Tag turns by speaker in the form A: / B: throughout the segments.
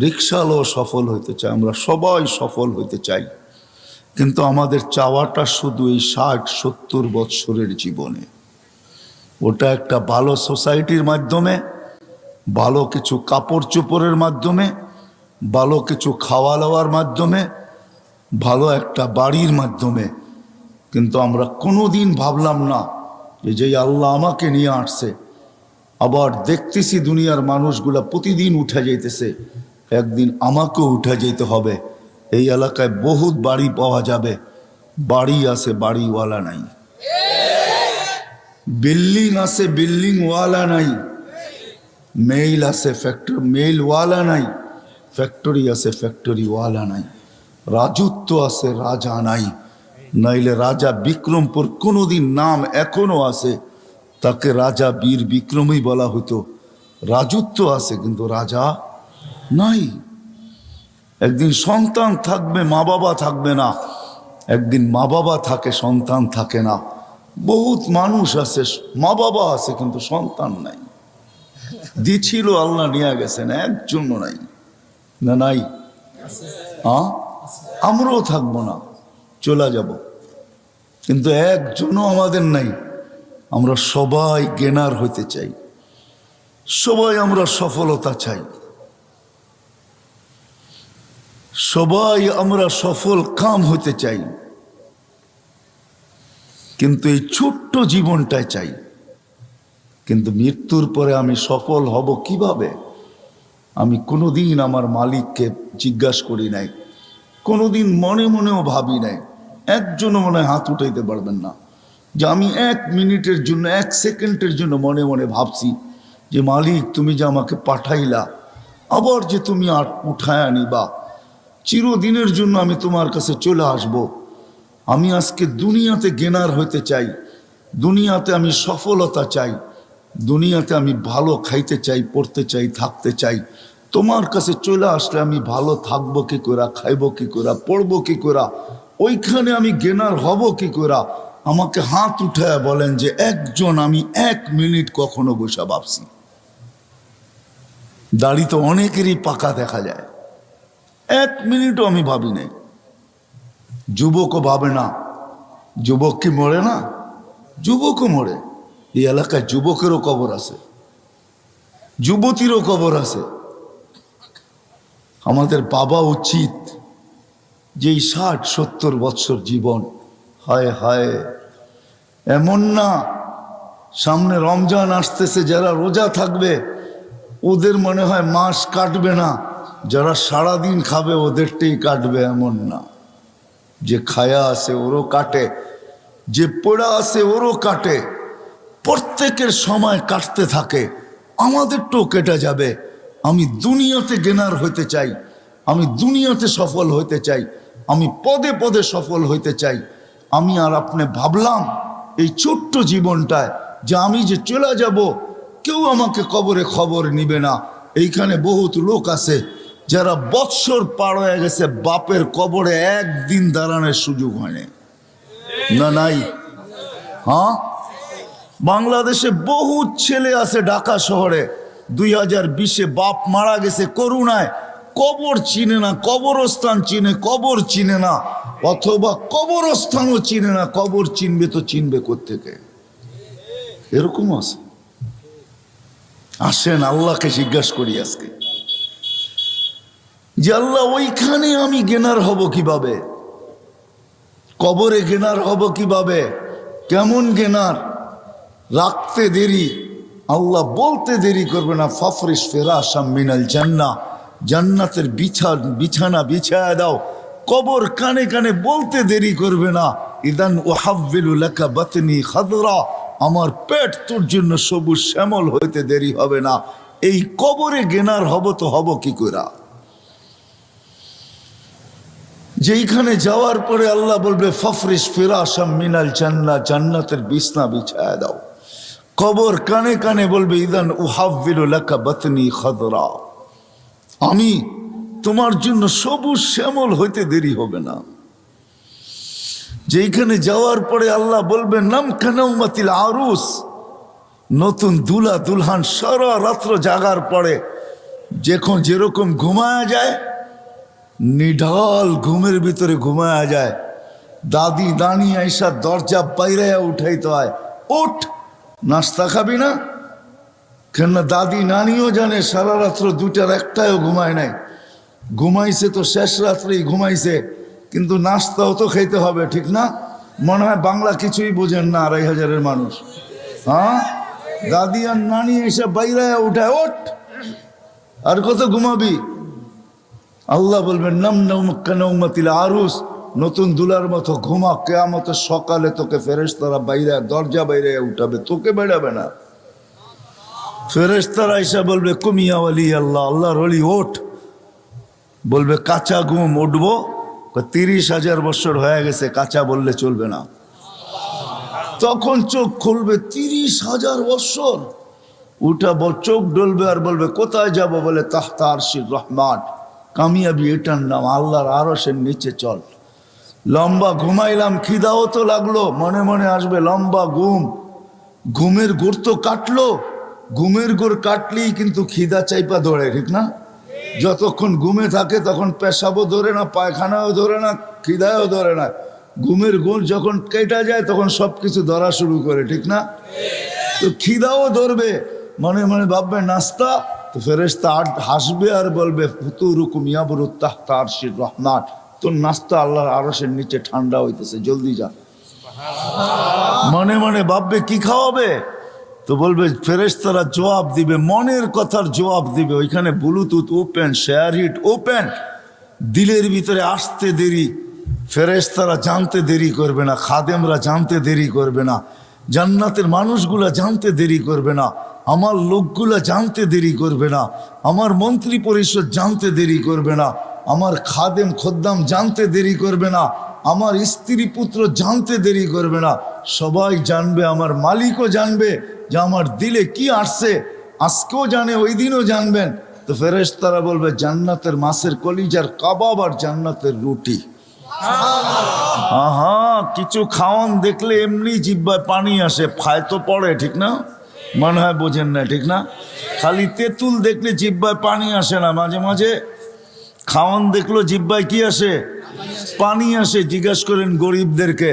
A: রিক্সালও সফল হইতে চাই আমরা সবাই সফল হইতে চাই। কিন্তু আমাদের চাওয়াটা শুধু এই ষাট, সত্তর বৎসরের জীবনে। ওটা একটা ভালো সোসাইটির মাধ্যমে, ভালো কিছু কাপড় চোপড়ের মাধ্যমে, ভালো কিছু খাওয়া দাওয়ার মাধ্যমে, ভালো একটা বাড়ির মাধ্যমে। কিন্তু আমরা কোনোদিন ভাবলাম না যে যেই আল্লাহ আমাকে নিয়ে আসছে, আবার দেখতেছি দুনিয়ার মানুষগুলা প্রতিদিন উঠে যাইতেছে। একদিন আমাকেও উঠে যেতে হবে। এই এলাকায় বহুত বাড়ি পাওয়া যাবে। বাড়ি আছে, বাড়িওয়ালা নাই। বিল্ডিং আছে, বিল্ডিংওয়ালা নাই। মেইল আছে, ফ্যাক্টরি, মেইলওয়ালা নাই। ফ্যাক্টরি আছে, ফ্যাক্টরিওয়ালা নাই। রাজত্ব আছে, রাজা নাই। নাইলে রাজা বিক্রমপুর কোনোদিন নাম এখনও আছে। তাকে রাজা বীর বিক্রমই বলা হতো। রাজত্ব আছে, কিন্তু রাজা নাই। একদিন সন্তান থাকবে মা বাবা থাকবে না। একদিন মা বাবা থাকে, সন্তান থাকে না। বহুত মানুষ আছে মা বাবা আছে, কিন্তু সন্তান নাই। দিছিল আল্লাহ নিয়ে গেছেন, একজনও নাই। না নাই? আমরাও থাকব না, চলে যাব। কিন্তু একজনও আমাদের নাই। আমরা সবাই গেনার হইতে চাই। সবাই আমরা সফলতা চাই। সবাই আমরা সফল কাম হতে চাই। কিন্তু এই ছোট্ট জীবনটাই চাই। কিন্তু মৃত্যুর পরে আমি সফল হব কীভাবে? আমি কোনোদিন আমার মালিককে জিজ্ঞাসা করি নাই। কোনোদিন মনে মনেও ভাবি নাই। একজনও মনে হাত উঠাইতে পারবেন না। যে আমি এক মিনিটের জন্য, এক সেকেন্ডের জন্য মনে মনে ভাবছি যে, মালিক, তুমি যে আমাকে পাঠাইলা, আবার যে তুমি আর উঠায় আনিবা চিরদিনের জন্য আমি তোমার কাছে চলে আসব। আমি আজকে দুনিয়াতে গেনার হইতে চাই, দুনিয়াতে আমি সফলতা চাই, দুনিয়াতে আমি ভালো খাইতে চাই, পড়তে চাই, থাকতে চাই। তোমার কাছে চলে আসলে আমি ভালো থাকব কি করা, খাইবো কি করা, পড়ব কি করা, ওইখানে আমি গেনার হব কি করা? আমাকে হাত উঠায় বলেন যে একজন আমি এক মিনিট কখনো বসে ভাবছি। দাড়ি তো অনেকেরই পাকা দেখা যায়। এক মিনিটও আমি ভাবি নাই। যুবকও ভাবে না। যুবক কি মরে না? যুবকও মরে। এই এলাকায় যুবকেরও কবর আছে। যুবতীরও কবর আছে। আমাদের বাবা উচিত যে ষাট, সত্তর বৎসর জীবন, হায় হায়, এমন না সামনে রমজান আসতেছে, যারা রোজা থাকবে, ওদের মনে হয় মাস কাটবে না। যারা সারাদিন খাবে, ওদেরটাই কাটবে এমন না। যে খায়া আছে, ওরও কাটে। যে পোড়া আছে, ওরও কাটে। প্রত্যেকের সময় কাটতে থাকে। আমাদেরটাও কেটে যাবে। আমি দুনিয়াতে গেনার হইতে চাই। আমি দুনিয়াতে সফল হইতে চাই। আমি পদে পদে সফল হইতে চাই। আমি আর আপনি ভাবলাম এই ছোট্ট জীবনটায় যে আমি যে চলে যাব, কেউ আমাকে কবরে খবর নিবে না। এইখানে বহুত লোক আছে। যারা বৎসর পার হয়ে গেছে, বাপের কবরে একদিন দাঁড়ানোর সুযোগ হয়নি। না নাই? হ্যাঁ? বাংলাদেশে বহু ছেলে আছে ঢাকা শহরে। দুই হাজার বিশে বাপ মারা গেছে করুণায়। কবর চিনে না, কবরস্থান চিনে, কবর চিনে না। অথবা কবরস্থানও চিনে না, কবর চিনবে তো চিনবে কোথেকে এরকম আছে। আসেন, আল্লাহকে জিজ্ঞাসা করি আজকে। যে আল্লাহ ওইখানে আমি গেনার হব কীভাবে? কবরে গেনার হব কীভাবে? কেমন গেনার রাখতে দেরি। আল্লাহ বলতে দেরি করবে না ফফরিস ফেরাসাম মিনাল জান্না জান্নাতের বিছা বিছানা বিছায়া দাও। কবর কানে কানে বলতে দেরি করবে না। ইদান ওহাব্বিলু লাকা বাতনি খাদরা। আমার পেট তোর জন্য সবুজ শ্যামল হইতে দেরি হবে না। এই কবরে গেনার হব তো হব কি করা যেইখানে যাওয়ার পরে আল্লাহ বলবে ফফরিস ফিরাসাম মিনাল জান্না, জান্নাতের বিছনা বিছায়া দাও। কবর কানে কানে বলবে, ইদান উহাব্বিলু লাকা বাতনি খাদরা। আমি তোমার জন্য সবুজ শ্যামল হইতে দেরি হবে না। যেইখানে যাওয়ার পরে আল্লাহ বলবে, নাম কানাউমাতিল আরুস। নতুন দুলা দুলহান সারা রাত্র জাগার পরে, যখন যেরকম ঘুমায়া যায় নিঢাল ঘুমের ভিতরে ঘুমায়া যায়। দাদি দানি আইসা দরজা বাইরাইয়া উঠাইতে হয়। ওঠ, নাস্তা খাবি না? কেন দাদি নানিও জানে সারা রাত্র দুটার একটাও ঘুমায় নাই। ঘুমাইছে তো শেষ রাত্রেই ঘুমাইছে, কিন্তু নাস্তাও তো খেতে হবে, ঠিক না? মনে হয় বাংলা কিছুই বোঝেন না আড়াই হাজারের মানুষ। হ্যাঁ? দাদি আর নানি এসে বাইরায় উঠায়, ওঠ। আর কত ঘুমাবি? আল্লাহ বলবেন, নম নৌমতিল আরুস। নতুন দুলার মতো ঘুমা কেয়ামত সকালে তোকে ফেরেশতারা বাইরে, দরজা বাইরে উঠাবে, তোকে বেড়াবে না। ফেরেশতারা এসে বলবে কুমিয়া আলী আল্লাহ, আল্লাহর অলি ওঠ। বলবে, কাঁচা ঘুম, উঠবো। তিরিশ হাজার বছর হয়ে গেছে, কাঁচা বললে চলবে না। তখন চোখ খুলবে, তিরিশ হাজার বছর? উঠা চোখ ডলবে আর বলবে, কোথায় যাব? বলে, তাহতা আরশির রহমান। কামিয়াবি, এটার নাম আল্লাহর আরসের নিচে চল। লম্বা ঘুমাইলাম, খিদাও তো লাগল, মনে মনে আসবে লম্বা ঘুম। ঘুমের গোড় তো কাটলো, ঘুমের গোড় কাটলেই কিন্তু খিদা চাইপা ধরে, ঠিক না? যতক্ষণ ঘুমে থাকে তখন পেশাবও ধরে না, পায়খানাও ধরে না খিদাও ধরে না। ঘুমের গুণ যখন কেটা যায় তখন সব কিছু ধরা শুরু করে, ঠিক না? তো খিদাও ধরবে, মনে মনে ভাববে, নাস্তা তো ফেরেস্তা হাসবে আর বলবে ফুতুরুকুম ইয়াবরু তাহতা আরশির রহমান। তোর নাস্তা আল্লাহর আরশের নিচে ঠান্ডা হইতেছে জলদি যা। মনে মনে ভাববে কি খাওয়াবে? তো বলবে ফেরেশতারা জবাব দিবে মনের কথার জবাব দিবে। ওইখানে bluetooth open share it open. দিলের ভিতরে আসতে দেরি ফেরেশতারা জানতে দেরি করবে না খাদেমরা জানতে দেরি করবে না জান্নাতের মানুষগুলা জানতে দেরি করবে না। আমার লোকগুলা জানতে দেরি করবে না, আমার মন্ত্রী পরিষদ জানতে দেরি করবে না, আমার খাদেম খদ্দাম জানতে দেরি করবে না, আমার স্ত্রী পুত্র জানতে দেরি করবে না, সবাই জানবে, আমার মালিকও জানবে যে আমার দিলে কি আসছে, আজকেও জানে, ওই দিনও জানবেন। তো ফেরেশতারা বলবে, জান্নাতের মাছের কলিজার কাবাব আর জান্নাতের রুটি। আহা, কিছু খাওয়ান দেখলে এমনি জিব্বায় পানি আসে ফায় তো পড়ে, ঠিক না? মনে হয় বোঝেন না, ঠিক না? খালি তেঁতুল দেখলে জিব্বায় পানি আসে না, মাঝে মাঝে খাওয়ান দেখল জিব্বায় কি আসে? পানি আসে। জিজ্ঞাসা করেন গরিবদেরকে,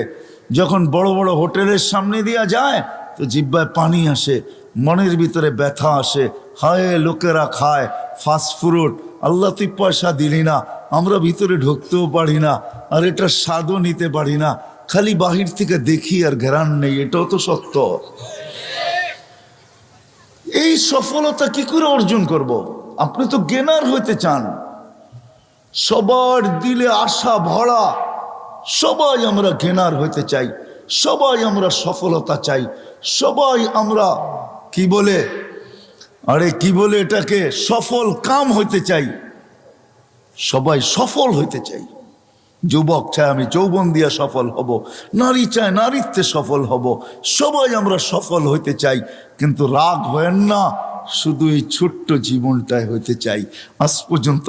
A: যখন বড় বড় হোটেলের সামনে দিয়া যায়, তো জিব্বায় পানি আসে, মনের ভিতরে ব্যথা আসে, হায় লোকেরা খায় ফাস্ট ফুড আল্লাহ তুই পয়সা দিলি না, আমরা ভিতরে ঢুকতেও পারি না, আর এটা স্বাদও নিতে পারি না, খালি বাহির থেকে দেখি আর ঘেরান নেই, এটাও তো সত্য। এই সফলতা কি করে অর্জন করব। আপনি তো গেনার হইতে চান। সবার দিলে আশা ভরা, সবাই আমরা ঘেনার হইতে চাই, সবাই আমরা সফলতা চাই, সবাই আমরা, কি বলে? আরে কি বলে এটাকে? সফল কাম হইতে চাই, সবাই সফল হইতে চাই। যুবক চায় আমি যৌবন দিয়া সফল হব, নারী চায় নারীত্বে সফল হব, সবাই আমরা সফল হইতে চাই, কিন্তু রাগ হয়েন না, শুধু এই ছোট্ট জীবনটাই হইতে চাই। আজ পর্যন্ত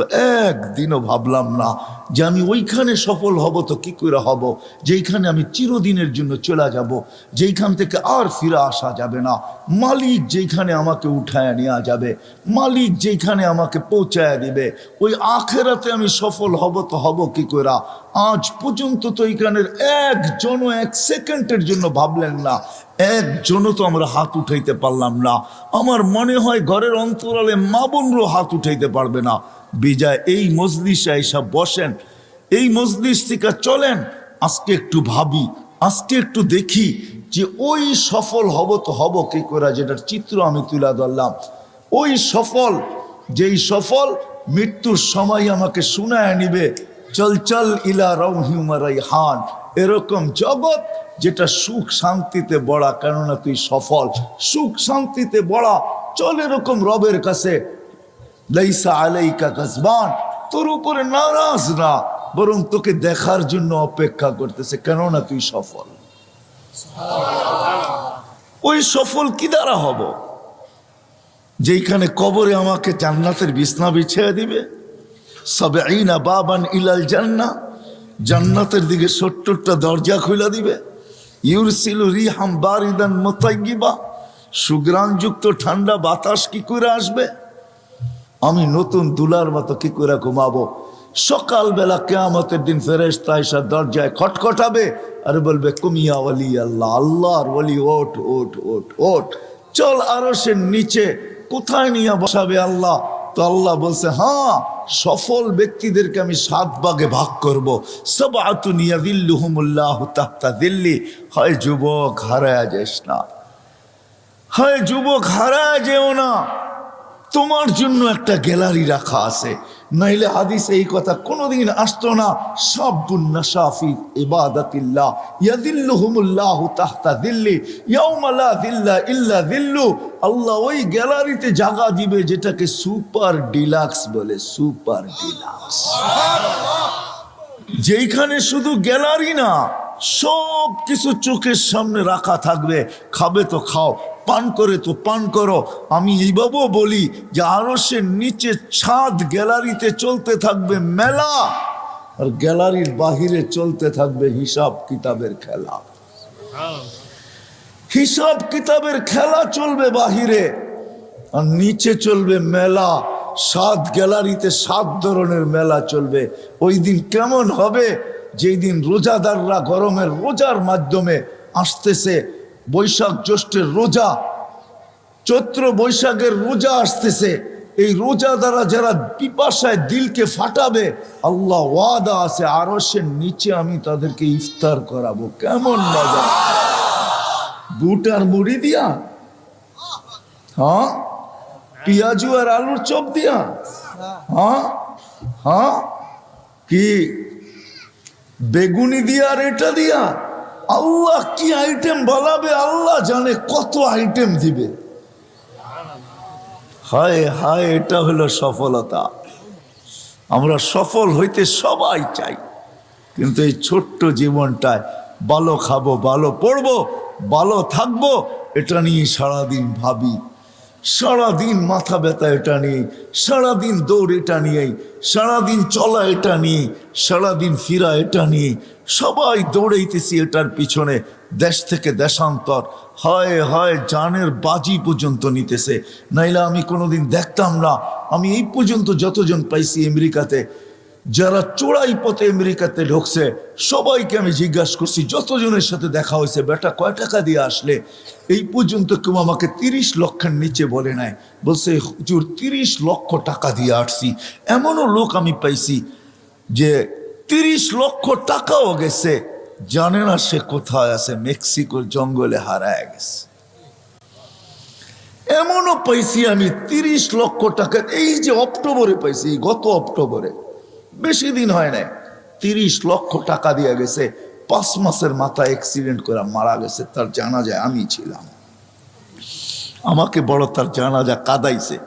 A: একদিনও ভাবলাম না যে আমি ওইখানে সফল হব তো কি করে হব? যেইখানে আমি চিরদিনের জন্য চলে যাব, যেইখান থেকে আর ফিরে আসা যাবে না। মালিক যেইখানে আমাকে উঠায় নেওয়া যাবে, মালিক যেইখানে আমাকে পৌঁছায় দিবে, ওই আখেরাতে আমি সফল হব তো হব কি করে? আজ পর্যন্ত তো এইখানের একজনও এক সেকেন্ডের জন্য ভাবলেন না, একজনও তো আমরা হাত উঠাইতে পারলাম না। আমার মনে হয় ঘরের অন্তরালে মা বোনরও হাত উঠাইতে পারবে না। বিজয়, এই মজলিসে এইসব বসেন। এই মজলিস থেকে চলেন, আজকে একটু ভাবি, আজকে একটু দেখি যে ওই সফল হব তো হব কি করে, যেটার চিত্র আমি তুলে ধরলাম। ওই সফল, যেই সফল মৃত্যুর সময় আমাকে শুনায় নিবে, চল চল ইলা রৌহিমারাই হান এরকম জগৎ যেটা সুখ শান্তিতে বড়া, কেননা তুই সফল। সুখ শান্তিতে বড়া, চল এরকম রবের কাছে লাইসা আলাইকা কাসবান তোর উপরে নারাজ না বরং তোকে দেখার জন্য অপেক্ষা করতেছে কেননা তুই সফল। ওই সফল কি দ্বারা হব? যেইখানে কবরে আমাকে জান্নাতের বিছনা বিছিয়ে দিবে। সবে আইনা বাবান ইলাল জান্না জান্নাতের দিকে সত্তরটা দরজা খুলে দিবে। ইউরসিলু রিহাম বারিদান মোতাইগিবা সুগ্রাণযুক্ত ঠান্ডা বাতাস কি করে আসবে? আমি নতুন দুলার মতো কি করে ঘুমাবো? সকালবেলা কেয়ামতের দিন ফেরেস্তা এসে দরজায় খটখটাবে আর বলবে, কুমিয়া ওলি আল্লাহ, আল্লাহর ওলি ওট ওট ওট ওট চল আরও সে নিচে, কোথায় নিয়ে বসাবে আল্লাহ? তো আল্লাহ বলছে হ্যাঁ সফল ব্যক্তিদেরকে আমি সাত ভাগে ভাগ করব। সব আতু নিয়া দিল্লুহুমুল্লাহ তাহতা দিল্লি হয় যুবক, হারায় যাস না। হয় যুবক, হারায় যেও না। তোমার জন্য একটা গ্যালারি রাখা আছে। নাইলে হাদিসে এই কথা কোনোদিন আসতো না। সাবুন নাশাফি ইবাদাতিল্লাহ। ইয়াদিল্লুহুমুল্লাহ তাহতা দিল্লি। দিল্লা ইল্লা দিল্লু। আল্লাহ ওই গ্যালারিতে জায়গা দিবে যেটাকে সুপার ডিলাক্স বলে সুপার ডিলাক্স। যেইখানে শুধু গ্যালারি না সব কিছু চোখের সামনে রাখা থাকবে। খাবে তো খাও, পান করে তো পান করো। আমি এইভাবেও বলি যে আরসের নিচে ছাদ গ্যালারিতে চলতে থাকবে মেলা, আর গ্যালারির বাহিরে চলতে থাকবে হিসাব কিতাবের খেলা। হিসাব কিতাবের খেলা চলবে বাহিরে, আর নিচে চলবে মেলা সাত গ্যালারিতে সাত ধরনের মেলা চলবে। ওই দিন কেমন হবে? যেই দিন রোজাদাররা গরমের রোজার মাধ্যমে আসতেছে, বৈশাখ জ্যৈষ্ঠের রোজা, চৈত্র বৈশাখের রোজা আসতেছে, এই রোজা দ্বারা যারা পিপাসায় দিলকে ফাটাবে, আল্লাহ ওয়াদা আছে আরসের নিচে আমি তাদেরকে ইফতার করাবো। কেমন মজা? বুট আর মুড়ি দিয়া? হ্যাঁ? পিয়াজু আর আলুর চপ দিয়া? হ্যাঁ? হ্যাঁ? কি? বেগুনি দিয়া আর এটা দিয়া। আল্লাহ কি আইটেম বলাবে আল্লাহ জানে কত আইটেম দিবে। হায় হায়, এটা হলো সফলতা। আমরা সফল হইতে সবাই চাই। কিন্তু এই ছোট্ট জীবনটায় ভালো খাব, ভালো পড়ব, ভালো থাকব, এটা নিয়ে সারাদিন ভাবি। সারাদিন মাথা ব্যথা এটা নিয়ে সারাদিন দৌড় এটা নিয়েই, সারাদিন চলা এটা নিয়ে সারাদিন ফিরা এটা নিয়ে সবাই দৌড়াইতেছি এটার পিছনে, দেশ থেকে দেশান্তর। হয় হয়, জানের বাজি পর্যন্ত নিতেছে। নাইলে আমি কোনোদিন দেখতাম না। আমি এই পর্যন্ত যতজন পাইছি আমেরিকাতে যারা চোরাই পথে আমেরিকাতে ঢুকছে, সবাইকে আমি জিজ্ঞাসা করছি, যতজনের সাথে দেখা হয়েছে, বেটা, কয় টাকা দিয়ে আসলে? এই পর্যন্ত কেউ আমাকে তিরিশ লক্ষের নিচে বলে নাই। বলছে, হুজুর, তিরিশ লক্ষ টাকা দিয়ে আসছি। এমনও লোক আমি পাইছি যে তিরিশ লক্ষ টাকাও গেছে, জানে না সে কোথায় আছে, মেক্সিকোর জঙ্গলে হারায় গেছে। এমনও পাইছি আমি তিরিশ লক্ষ টাকা, এই যে অক্টোবরে পাইছি, গত অক্টোবরে। বেশি দিন হয় নাই। তিরিশ লক্ষ টাকা দিয়ে গেছে। পাঁচ মাসের মাথায় অ্যাক্সিডেন্ট করে মারা গেছে। তার জানা যায় আমি ছিলাম। আমাকে বড় তার জানাজা কাদাইছে।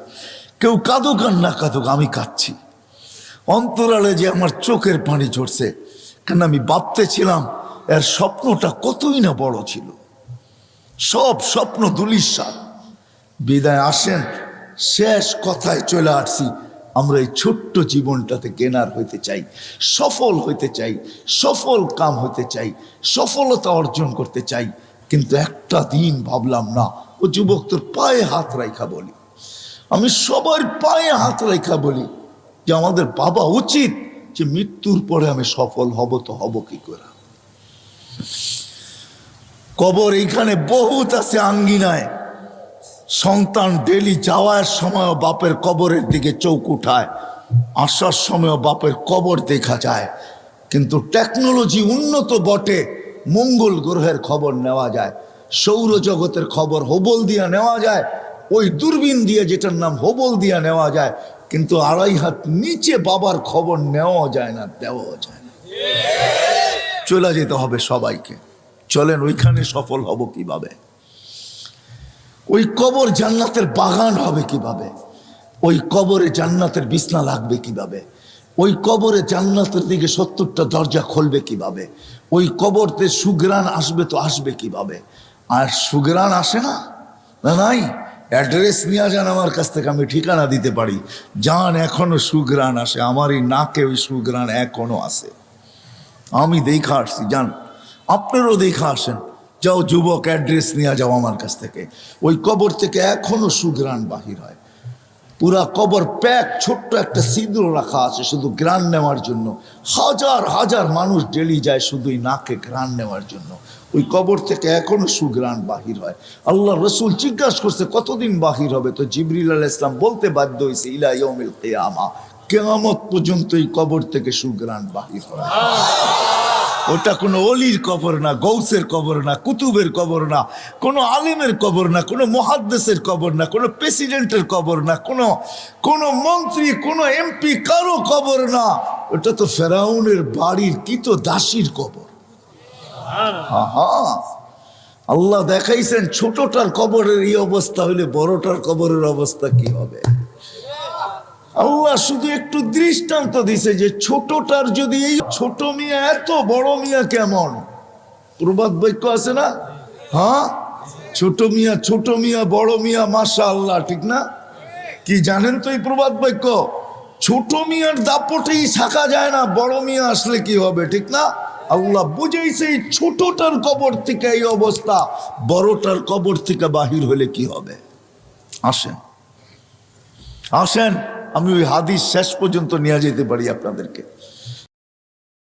A: কেউ কাঁদুক আর না কাঁদুক, আমি কাঁদছি। অন্তরালে যে আমার চোখের পানি ঝরছে, কেন আমি ভাবতেছিলাম এর স্বপ্নটা কতই না বড় ছিল। সব স্বপ্ন দুলিশাত বিদায় আসেন, শেষ কথায় চলে আসছি। আমরা এই ছোট্ট জীবনটাতে কেনার হইতে চাই, সফল হইতে চাই, সফল কাম হইতে চাই, সফলতা অর্জন করতে চাই। কিন্তু একটা দিন ভাবলাম, না, ও যুবক তোর পায়ে হাত রাখা বলি। আমি সবার পায়ে হাত রেখা বলি যে আমাদের বাবা উচিত যে মৃত্যুর পরে আমি সফল হব তো হব কি করে। কবর এইখানে বহুত আছে আঙ্গিনায়। সন্তান ডেলি যাওয়ার সময় বাপের কবরের দিকে চৌক উঠায়, আসার সময় বাপের কবর দেখা যায়। কিন্তু টেকনোলজি উন্নত বটে, মঙ্গল গ্রহের খবর নেওয়া যায়, সৌরজগতের খবর হোবল দিয়া নেওয়া যায়, ওই দূরবীন দিয়ে যেটার নাম হোবল দিয়া নেওয়া যায়, কিন্তু আড়াই হাত নিচে বাবার খবর নেওয়া যায় না দেওয়া যায় না। চলে যেতে হবে সবাইকে। চলেন, ওইখানে সফল হব কীভাবে? ওই কবর জান্নাতের বাগান হবে কীভাবে? ওই কবরে জান্নাতের বিছনা লাগবে কীভাবে? ওই কবরে জান্নাতের দিকে সত্তরটা দরজা খুলবে কীভাবে? ওই কবরতে সুগ্রাণ আসবে তো আসবে কীভাবে? আর সুগ্রাণ আসে না? না, নাই? অ্যাড্রেস নিয়ে যান আমার কাছ থেকে, আমি ঠিকানা দিতে পারি। যান, এখনও সুগ্রাণ আসে। আমার এই নাকে ওই সুগ্রাণ এখনও আসে আমি দেখা আসছি, যান। আপনারও দেখা আসেন। যাও যুবক অ্যাড্রেস নিয়ে যাও আমার কাছ থেকে। ওই কবর থেকে এখনও সুগ্রাণ বাহির হয়। পুরা কবর প্যাক, ছোট্ট একটা সিঁদুর রাখা আছে শুধু গ্রান নেওয়ার জন্য। হাজার হাজার মানুষ ডেলি যায় শুধুই নাকে গ্রান নেওয়ার জন্য। ওই কবর থেকে এখনও সুগ্রাণ বাহির হয়। আল্লাহ রসুল জিজ্ঞাসা করছে, কতদিন বাহির হবে? তো জিবরিল আলাহ ইসলাম বলতে বাধ্য হয়েছে, ইলা ইয়মিল কেয়ামা। কেয়ামত পর্যন্ত এই কবর থেকে সুগ্রাণ বাহির হয়। ওটা কোনো অলির কবর না, গৌসের কবর না, কুতুবের কবর না, কোনো আলিমের কবর না, কোনো মহাদ্দেশের কবর না, কোনো প্রেসিডেন্টের কবর না, কোনো কোনো মন্ত্রী, কোনো এমপি কারও কবর না। ওটা তো ফেরাউনের বাড়ির কি তো দাসীর কবর। আল্লাহ দেখাইছেন ছোটটার কবরের এই অবস্থা হলে বড়টার কবরের অবস্থা কি হবে? আল্লাহ শুধু একটু দৃষ্টান্ত দিছে যে ছোটটার যদি এই ছোট মিয়া এত বড় মিয়া কেমন? প্রবাদ বাক্য আছে না? হ্যাঁ? ছোট মিয়া ছোট মিয়া, বড় মিয়া মাসা আল্লাহ ঠিক না? কি জানেন তো এই প্রবাদ বাক্য? ছোট মিয়ার দাপটেই থাকা যায় না, বড় মিয়া আসলে কি হবে, ঠিক না? আল্লাহ বুঝেইছে এই ছোটটার কবর থেকে এই অবস্থা, বড়টার কবর থেকে বাহির হলে কি হবে? আসেন। আসেন। আমি ওই হাদিস শেষ পর্যন্ত নিয়ে যেতে পারি আপনাদেরকে।